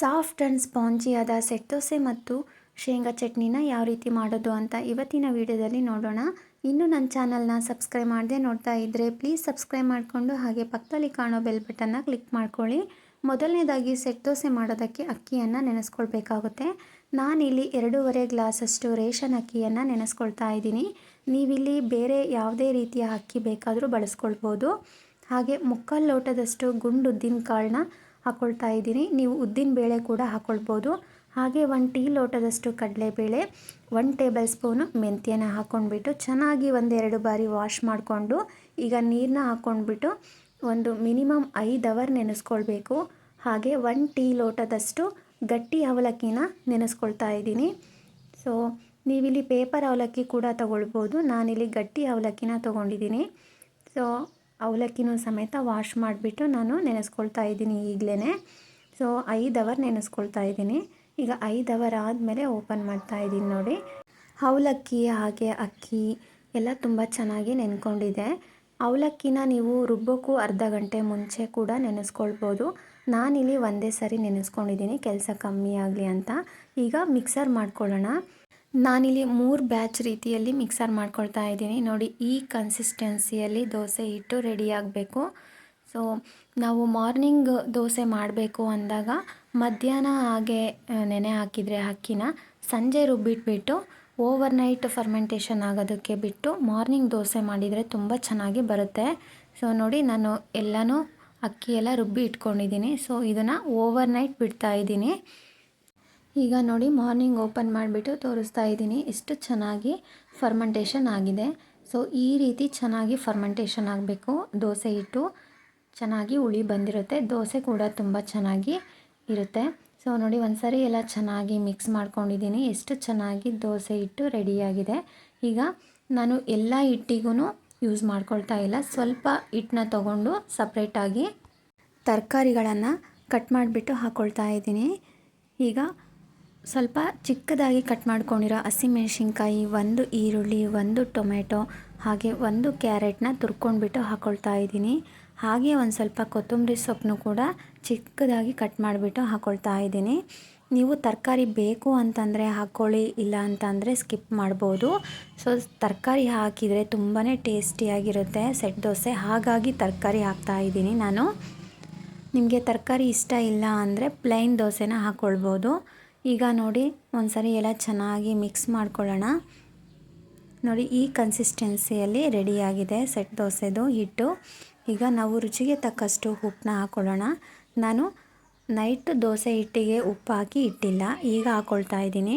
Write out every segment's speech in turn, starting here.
Soft and ಸ್ಪಾಂಜಿಯಾದ set dosa ಮತ್ತು ಶೇಂಗಾ ಚಟ್ನಿನ ಯಾವ ರೀತಿ ಮಾಡೋದು ಅಂತ ಇವತ್ತಿನ ವಿಡಿಯೋದಲ್ಲಿ ನೋಡೋಣ. ಇನ್ನೂ ನನ್ನ ಚಾನಲ್ನ ಸಬ್ಸ್ಕ್ರೈಬ್ ಮಾಡದೆ ನೋಡ್ತಾ ಇದ್ದರೆ ಪ್ಲೀಸ್ ಸಬ್ಸ್ಕ್ರೈಬ್ ಮಾಡಿಕೊಂಡು ಹಾಗೆ ಪಕ್ಕದಲ್ಲಿ ಕಾಣೋ ಬೆಲ್ ಬಟನ್ನ ಕ್ಲಿಕ್ ಮಾಡ್ಕೊಳ್ಳಿ. ಮೊದಲನೇದಾಗಿ ಸೆಟ್ ದೋಸೆ ಮಾಡೋದಕ್ಕೆ ಅಕ್ಕಿಯನ್ನು ನೆನೆಸ್ಕೊಳ್ಬೇಕಾಗುತ್ತೆ. ನಾನಿಲ್ಲಿ ಎರಡೂವರೆ ಗ್ಲಾಸಷ್ಟು ರೇಷನ್ ಅಕ್ಕಿಯನ್ನು ನೆನೆಸ್ಕೊಳ್ತಾ ಇದ್ದೀನಿ. ನೀವಿಲ್ಲಿ ಬೇರೆ ಯಾವುದೇ ರೀತಿಯ ಅಕ್ಕಿ ಬೇಕಾದರೂ ಬಳಸ್ಕೊಳ್ಬೋದು. ಹಾಗೆ ಮುಕ್ಕಾಲು ಲೋಟದಷ್ಟು ಗುಂಡು ಉದ್ದಿನ ಕಾಳನ್ನ ಹಾಕ್ಕೊಳ್ತಾ ಇದ್ದೀನಿ ನೀವು ಉದ್ದಿನ ಬೇಳೆ ಕೂಡ ಹಾಕ್ಕೊಳ್ಬೋದು ಹಾಗೆ ಒಂದು ಟೀ ಲೋಟದಷ್ಟು ಕಡಲೆಬೇಳೆ ಒನ್ ಟೇಬಲ್ ಸ್ಪೂನು ಮೆಂತ್ಯನ ಹಾಕ್ಕೊಂಡ್ಬಿಟ್ಟು ಚೆನ್ನಾಗಿ ಒಂದೆರಡು ಬಾರಿ ವಾಶ್ ಮಾಡಿಕೊಂಡು ಈಗ ನೀರನ್ನ ಹಾಕ್ಕೊಂಡ್ಬಿಟ್ಟು ಒಂದು ಮಿನಿಮಮ್ ಐದು ಅವರ್ ನೆನೆಸ್ಕೊಳ್ಬೇಕು. ಹಾಗೆ ಒನ್ ಟೀ ಲೋಟದಷ್ಟು ಗಟ್ಟಿ ಅವಲಕ್ಕಿನ ನೆನೆಸ್ಕೊಳ್ತಾ ಇದ್ದೀನಿ. ಸೊ ನೀವಿಲ್ಲಿ ಪೇಪರ್ ಅವಲಕ್ಕಿ ಕೂಡ ತಗೊಳ್ಬೋದು. ನಾನಿಲ್ಲಿ ಗಟ್ಟಿ ಅವಲಕ್ಕಿನ ತೊಗೊಂಡಿದ್ದೀನಿ. ಸೊ ಅವಲಕ್ಕಿನೂ ಸಮೇತ ವಾಶ್ ಮಾಡಿಬಿಟ್ಟು ನಾನು ನೆನೆಸ್ಕೊಳ್ತಾ ಇದ್ದೀನಿ ಈಗಲೇ ಸೊ ಐದು ಅವರ್ ನೆನೆಸ್ಕೊಳ್ತಾ ಇದ್ದೀನಿ. ಈಗ ಐದು ಅವರ್ ಆದಮೇಲೆ ಓಪನ್ ಮಾಡ್ತಾ ಇದ್ದೀನಿ ನೋಡಿ. ಅವಲಕ್ಕಿ, ಹಾಗೆ ಅಕ್ಕಿ ಎಲ್ಲ ತುಂಬ ಚೆನ್ನಾಗಿ ನೆನ್ಕೊಂಡಿದೆ. ಅವಲಕ್ಕಿನ ನೀವು ರುಬ್ಬೋಕ್ಕೂ ಅರ್ಧ ಗಂಟೆ ಮುಂಚೆ ಕೂಡ ನೆನೆಸ್ಕೊಳ್ಬೋದು. ನಾನಿಲ್ಲಿ ಒಂದೇ ಸರಿ ನೆನೆಸ್ಕೊಂಡಿದ್ದೀನಿ, ಕೆಲಸ ಕಮ್ಮಿ ಆಗಲಿ ಅಂತ. ಈಗ ಮಿಕ್ಸರ್ ಮಾಡ್ಕೊಳ್ಳೋಣ. ನಾನಿಲ್ಲಿ ಮೂರು ಬ್ಯಾಚ್ ರೀತಿಯಲ್ಲಿ ಮಿಕ್ಸರ್ ಮಾಡ್ಕೊಳ್ತಾ ಇದ್ದೀನಿ. ನೋಡಿ, ಈ ಕನ್ಸಿಸ್ಟೆನ್ಸಿಯಲ್ಲಿ ದೋಸೆ ಹಿಟ್ಟು ರೆಡಿ ಆಗಬೇಕು. ಸೊ ನಾವು ಮಾರ್ನಿಂಗ್ ದೋಸೆ ಮಾಡಬೇಕು ಅಂದಾಗ ಮಧ್ಯಾಹ್ನ ಹಾಗೆ ನೆನೆ ಹಾಕಿದರೆ ಅಕ್ಕಿನ ಸಂಜೆ ರುಬ್ಬಿಟ್ಬಿಟ್ಟು ಓವರ್ ನೈಟ್ ಫರ್ಮೆಂಟೇಷನ್ ಆಗೋದಕ್ಕೆ ಬಿಟ್ಟು ಮಾರ್ನಿಂಗ್ ದೋಸೆ ಮಾಡಿದರೆ ತುಂಬ ಚೆನ್ನಾಗಿ ಬರುತ್ತೆ. ಸೊ ನೋಡಿ, ನಾನು ಎಲ್ಲನೂ ಅಕ್ಕಿ ಎಲ್ಲ ರುಬ್ಬಿ ಇಟ್ಕೊಂಡಿದ್ದೀನಿ. ಸೊ ಇದನ್ನು ಓವರ್ ನೈಟ್ ಬಿಡ್ತಾ ಇದ್ದೀನಿ. ಈಗ ನೋಡಿ ಮಾರ್ನಿಂಗ್ ಓಪನ್ ಮಾಡಿಬಿಟ್ಟು ತೋರಿಸ್ತಾ ಇದ್ದೀನಿ. ಎಷ್ಟು ಚೆನ್ನಾಗಿ ಫರ್ಮೆಂಟೇಷನ್ ಆಗಿದೆ. ಸೊ ಈ ರೀತಿ ಚೆನ್ನಾಗಿ ಫರ್ಮೆಂಟೇಷನ್ ಆಗಬೇಕು. ದೋಸೆ ಹಿಟ್ಟು ಚೆನ್ನಾಗಿ ಹುಳಿ ಬಂದಿರುತ್ತೆ. ದೋಸೆ ಕೂಡ ತುಂಬ ಚೆನ್ನಾಗಿ ಇರುತ್ತೆ. ಸೊ ನೋಡಿ ಒಂದು ಸರಿ ಎಲ್ಲ ಚೆನ್ನಾಗಿ ಮಿಕ್ಸ್ ಮಾಡ್ಕೊಂಡಿದ್ದೀನಿ. ಎಷ್ಟು ಚೆನ್ನಾಗಿ ದೋಸೆ ಹಿಟ್ಟು ರೆಡಿಯಾಗಿದೆ. ಈಗ ನಾನು ಎಲ್ಲ ಹಿಟ್ಟಿಗೂ ಯೂಸ್ ಮಾಡ್ಕೊಳ್ತಾ ಇಲ್ಲ. ಸ್ವಲ್ಪ ಹಿಟ್ಟನ್ನ ತೊಗೊಂಡು ಸಪ್ರೇಟಾಗಿ ತರಕಾರಿಗಳನ್ನು ಕಟ್ ಮಾಡಿಬಿಟ್ಟು ಹಾಕ್ಕೊಳ್ತಾ ಇದ್ದೀನಿ. ಈಗ ಸ್ವಲ್ಪ ಚಿಕ್ಕದಾಗಿ ಕಟ್ ಮಾಡ್ಕೊಂಡಿರೋ ಹಸಿಮೆಣ್ಸಿನ್ಕಾಯಿ, ಒಂದು ಈರುಳ್ಳಿ, ಒಂದು ಟೊಮೆಟೊ, ಹಾಗೆ ಒಂದು ಕ್ಯಾರೆಟ್ನ ತುರ್ಕೊಂಡ್ಬಿಟ್ಟು ಹಾಕ್ಕೊಳ್ತಾ ಇದ್ದೀನಿ. ಹಾಗೆ ಒಂದು ಸ್ವಲ್ಪ ಕೊತ್ತಂಬರಿ ಸೊಪ್ಪನ್ನು ಕೂಡ ಚಿಕ್ಕದಾಗಿ ಕಟ್ ಮಾಡಿಬಿಟ್ಟು ಹಾಕ್ಕೊಳ್ತಾ ಇದ್ದೀನಿ. ನೀವು ತರಕಾರಿ ಬೇಕು ಅಂತಂದರೆ ಹಾಕ್ಕೊಳ್ಳಿ, ಇಲ್ಲ ಅಂತಂದರೆ ಸ್ಕಿಪ್ ಮಾಡ್ಬೋದು. ಸೊ, ತರಕಾರಿ ಹಾಕಿದರೆ ತುಂಬಾ ಟೇಸ್ಟಿಯಾಗಿರುತ್ತೆ. ಸೆಟ್ ದೋಸೆ, ಹಾಗಾಗಿ ತರಕಾರಿ ಹಾಕ್ತಾ ಇದ್ದೀನಿ ನಾನು. ನಿಮಗೆ ತರಕಾರಿ ಇಷ್ಟ ಇಲ್ಲ ಅಂದರೆ ಪ್ಲೈನ್ ದೋಸೆನ ಹಾಕ್ಕೊಳ್ಬೋದು ಈಗ ನೋಡಿ, ಒಂದ್ಸರಿ ಎಲ್ಲ ಚೆನ್ನಾಗಿ ಮಿಕ್ಸ್ ಮಾಡ್ಕೊಳ್ಳೋಣ. ನೋಡಿ, ಈ ಕನ್ಸಿಸ್ಟೆನ್ಸಿಯಲ್ಲಿ ರೆಡಿಯಾಗಿದೆ ಸೆಟ್ ದೋಸೆದು ಹಿಟ್ಟು. ಈಗ ನಾವು ರುಚಿಗೆ ತಕ್ಕಷ್ಟು ಉಪ್ಪನ್ನ ಹಾಕ್ಕೊಳ್ಳೋಣ ನಾನು ನೈಟ್ ದೋಸೆ ಹಿಟ್ಟಿಗೆ ಉಪ್ಪು ಹಾಕಿ ಇಟ್ಟಿಲ್ಲ, ಈಗ ಹಾಕ್ಕೊಳ್ತಾ ಇದ್ದೀನಿ.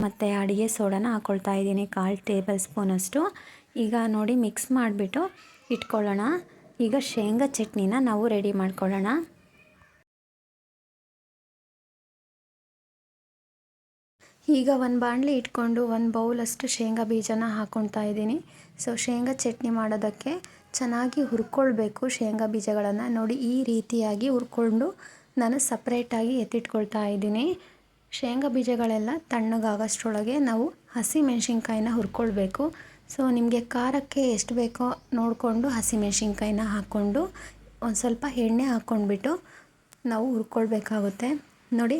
ಮತ್ತು ಅಡುಗೆ ಸೋಡಾನ ಹಾಕ್ಕೊಳ್ತಾ ಇದ್ದೀನಿ, ಕಾಲು ಟೇಬಲ್ ಸ್ಪೂನಷ್ಟು ಈಗ ನೋಡಿ ಮಿಕ್ಸ್ ಮಾಡಿಬಿಟ್ಟು ಇಟ್ಕೊಳ್ಳೋಣ. ಈಗ ಶೇಂಗಾ ಚಟ್ನಿನ ನಾವು ರೆಡಿ ಮಾಡ್ಕೊಳ್ಳೋಣ. ಈಗ ಒಂದು ಬಾಣಲಿ ಇಟ್ಕೊಂಡು ಒಂದು ಬೌಲಷ್ಟು ಶೇಂಗಾ ಬೀಜನ ಹಾಕ್ಕೊಳ್ತಾ ಇದ್ದೀನಿ. ಸೊ ಶೇಂಗಾ ಚಟ್ನಿ ಮಾಡೋದಕ್ಕೆ ಚೆನ್ನಾಗಿ ಹುರ್ಕೊಳ್ಬೇಕು ಶೇಂಗಾ ಬೀಜಗಳನ್ನು. ನೋಡಿ, ಈ ರೀತಿಯಾಗಿ ಹುರ್ಕೊಂಡು ನಾನು ಸಪ್ರೇಟಾಗಿ ಎತ್ತಿಟ್ಕೊಳ್ತಾ ಇದ್ದೀನಿ. ಶೇಂಗಾ ಬೀಜಗಳೆಲ್ಲ ತಣ್ಣಗಾಗೋಷ್ಟರೊಳಗೆ ನಾವು ಹಸಿ ಮೆಣಸಿನ್ಕಾಯಿನ ಹುರ್ಕೊಳ್ಬೇಕು. ಸೊ ನಿಮಗೆ ಖಾರಕ್ಕೆ ಎಷ್ಟು ಬೇಕೋ ನೋಡಿಕೊಂಡು ಹಸಿಮೆಣ್ಸಿನ್ಕಾಯಿನ ಹಾಕ್ಕೊಂಡು ಒಂದು ಸ್ವಲ್ಪ ಎಣ್ಣೆ ಹಾಕ್ಕೊಂಡ್ಬಿಟ್ಟು ನಾವು ಹುರ್ಕೊಳ್ಬೇಕಾಗುತ್ತೆ. ನೋಡಿ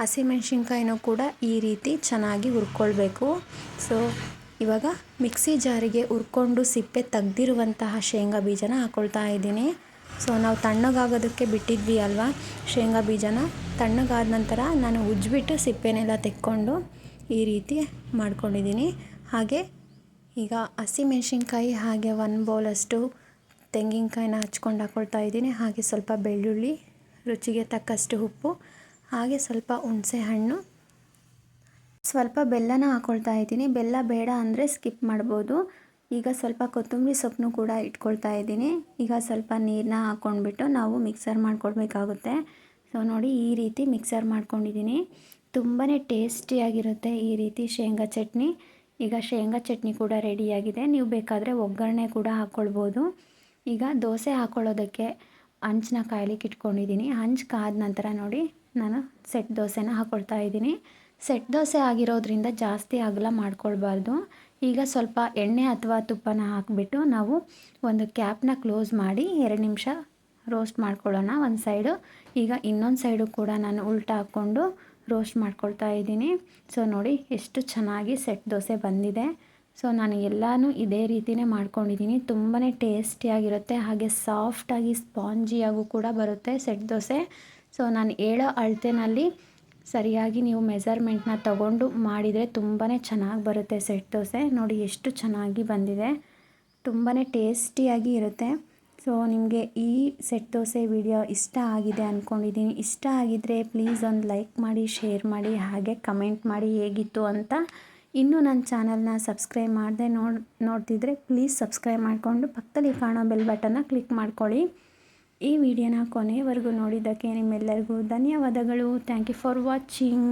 ಹಸಿಮೆಣ್ಸಿನ್ಕಾಯಿನೂ ಕೂಡ ಈ ರೀತಿ ಚೆನ್ನಾಗಿ ಹುರ್ಕೊಳ್ಬೇಕು. ಸೊ ಇವಾಗ ಮಿಕ್ಸಿ ಜಾರಿಗೆ ಹುರ್ಕೊಂಡು ಸಿಪ್ಪೆ ತೆಗ್ದಿರುವಂತಹ ಶೇಂಗಾ ಬೀಜನ ಹಾಕ್ಕೊಳ್ತಾ ಇದ್ದೀನಿ. ಸೊ ನಾವು ತಣ್ಣಗಾಗೋದಕ್ಕೆ ಬಿಟ್ಟಿದ್ವಿ ಅಲ್ವಾ? ಶೇಂಗಾ ಬೀಜನ ತಣ್ಣಗಾದ ನಂತರ ನಾನು ಉಜ್ಜಿಬಿಟ್ಟು ಸಿಪ್ಪೆನೆಲ್ಲ ತೆಕ್ಕೊಂಡು ಈ ರೀತಿ ಮಾಡ್ಕೊಂಡಿದ್ದೀನಿ. ಹಾಗೆ ಈಗ ಹಸಿಮೆಣ್ಸಿನ್ಕಾಯಿ ಹಾಗೆ ಒಂದು ಬೌಲಷ್ಟು ತೆಂಗಿನಕಾಯಿನ ಹಚ್ಕೊಂಡು ಹಾಕ್ಕೊಳ್ತಾ ಇದ್ದೀನಿ. ಹಾಗೆ ಸ್ವಲ್ಪ ಬೆಳ್ಳುಳ್ಳಿ, ರುಚಿಗೆ ತಕ್ಕಷ್ಟು ಉಪ್ಪು ಹಾಗೆ ಸ್ವಲ್ಪ ಹುಣಸೆ ಹಣ್ಣು. ಸ್ವಲ್ಪ ಬೆಲ್ಲನ ಹಾಕ್ಕೊಳ್ತಾ ಇದ್ದೀನಿ. ಬೆಲ್ಲ ಬೇಡ ಅಂದರೆ ಸ್ಕಿಪ್ ಮಾಡ್ಬೋದು. ಈಗ ಸ್ವಲ್ಪ ಕೊತ್ತಂಬರಿ ಸೊಪ್ಪನ್ನು ಕೂಡ ಇಟ್ಕೊಳ್ತಾ ಇದ್ದೀನಿ. ಈಗ ಸ್ವಲ್ಪ ನೀರನ್ನ ಹಾಕ್ಕೊಂಡ್ಬಿಟ್ಟು ನಾವು ಮಿಕ್ಸರ್ ಮಾಡ್ಕೊಳ್ಬೇಕಾಗುತ್ತೆ ಸೊ ನೋಡಿ ಈ ರೀತಿ ಮಿಕ್ಸರ್ ಮಾಡ್ಕೊಂಡಿದ್ದೀನಿ. ತುಂಬಾ ಟೇಸ್ಟಿಯಾಗಿರುತ್ತೆ ಈ ರೀತಿ ಶೇಂಗಾ ಚಟ್ನಿ. ಈಗ ಶೇಂಗಾ ಚಟ್ನಿ ಕೂಡ ರೆಡಿಯಾಗಿದೆ ನೀವು ಬೇಕಾದರೆ ಒಗ್ಗರಣೆ ಕೂಡ ಹಾಕ್ಕೊಳ್ಬೋದು ಈಗ ದೋಸೆ ಹಾಕ್ಕೊಳ್ಳೋದಕ್ಕೆ ಹಂಚನ್ನ ಕಾಯ್ಲಿಕ್ಕೆ ಇಟ್ಕೊಂಡಿದ್ದೀನಿ. ಹಂಚು ಕಾದ ನಂತರ ನೋಡಿ ನಾನು ಸೆಟ್ ದೋಸೆನ ಹಾಕ್ಕೊಳ್ತಾ ಇದ್ದೀನಿ. ಸೆಟ್ ದೋಸೆ ಆಗಿರೋದ್ರಿಂದ ಜಾಸ್ತಿ ಅಗಲ ಮಾಡ್ಕೊಳ್ಬಾರ್ದು. ಈಗ ಸ್ವಲ್ಪ ಎಣ್ಣೆ ಅಥವಾ ತುಪ್ಪನ ಹಾಕಿಬಿಟ್ಟು ನಾವು ಒಂದು ಕ್ಯಾಪ್ನ ಕ್ಲೋಸ್ ಮಾಡಿ ಎರಡು ನಿಮಿಷ ರೋಸ್ಟ್ ಮಾಡ್ಕೊಳ್ಳೋಣ ಒಂದು ಸೈಡು. ಈಗ ಇನ್ನೊಂದು ಸೈಡು ಕೂಡ ನಾನು ಉಲ್ಟಾ ಹಾಕ್ಕೊಂಡು ರೋಸ್ಟ್ ಮಾಡ್ಕೊಳ್ತಾ ಇದ್ದೀನಿ. ಸೊ ನೋಡಿ ಎಷ್ಟು ಚೆನ್ನಾಗಿ ಸೆಟ್ ದೋಸೆ ಬಂದಿದೆ. ಸೊ ನಾನು ಎಲ್ಲನೂ ಇದೇ ರೀತಿಯೇ ಮಾಡ್ಕೊಂಡಿದ್ದೀನಿ. ತುಂಬಾ ಟೇಸ್ಟಿಯಾಗಿರುತ್ತೆ, ಹಾಗೆ ಸಾಫ್ಟಾಗಿ ಸ್ಪಾಂಜಿಯಾಗೂ ಕೂಡ ಬರುತ್ತೆ ಸೆಟ್ ದೋಸೆ. ಸೊ ನಾನು ಹೇಳೋ ಅಳತೆನಲ್ಲಿ ಸರಿಯಾಗಿ ನೀವು ಮೆಸರ್ಮೆಂಟ್ನ ತಗೊಂಡು ಮಾಡಿದರೆ ತುಂಬಾ ಚೆನ್ನಾಗಿ ಬರುತ್ತೆ ಸೆಟ್ ದೋಸೆ. ನೋಡಿ ಎಷ್ಟು ಚೆನ್ನಾಗಿ ಬಂದಿದೆ. ತುಂಬಾ ಟೇಸ್ಟಿಯಾಗಿ ಇರುತ್ತೆ. ಸೊ ನಿಮಗೆ ಈ ಸೆಟ್ ದೋಸೆ ವಿಡಿಯೋ ಇಷ್ಟ ಆಗಿದೆ ಅಂದ್ಕೊಂಡಿದ್ದೀನಿ ಇಷ್ಟ ಆಗಿದ್ದರೆ ಪ್ಲೀಸ್ ಒಂದು ಲೈಕ್ ಮಾಡಿ, ಶೇರ್ ಮಾಡಿ, ಹಾಗೆ ಕಮೆಂಟ್ ಮಾಡಿ ಹೇಗಿತ್ತು ಅಂತ. ಇನ್ನೂ ನನ್ನ ಚಾನಲ್ನ ಸಬ್ಸ್ಕ್ರೈಬ್ ಮಾಡದೆ ನೋಡ್, ನೋಡ್ತಿದ್ರೆ ಪ್ಲೀಸ್ ಸಬ್ಸ್ಕ್ರೈಬ್ ಮಾಡಿಕೊಂಡು ಪಕ್ಕದಲ್ಲಿ ಕಾಣೋ ಬೆಲ್ ಬಟನ್ನ ಕ್ಲಿಕ್ ಮಾಡ್ಕೊಳ್ಳಿ. ಈ ವಿಡಿಯೋನ ಕೊನೆಯವರೆಗೂ ನೋಡಿದ್ದಕ್ಕೆ ನಿಮ್ಮೆಲ್ಲರಿಗೂ ಧನ್ಯವಾದಗಳು. Thank you for watching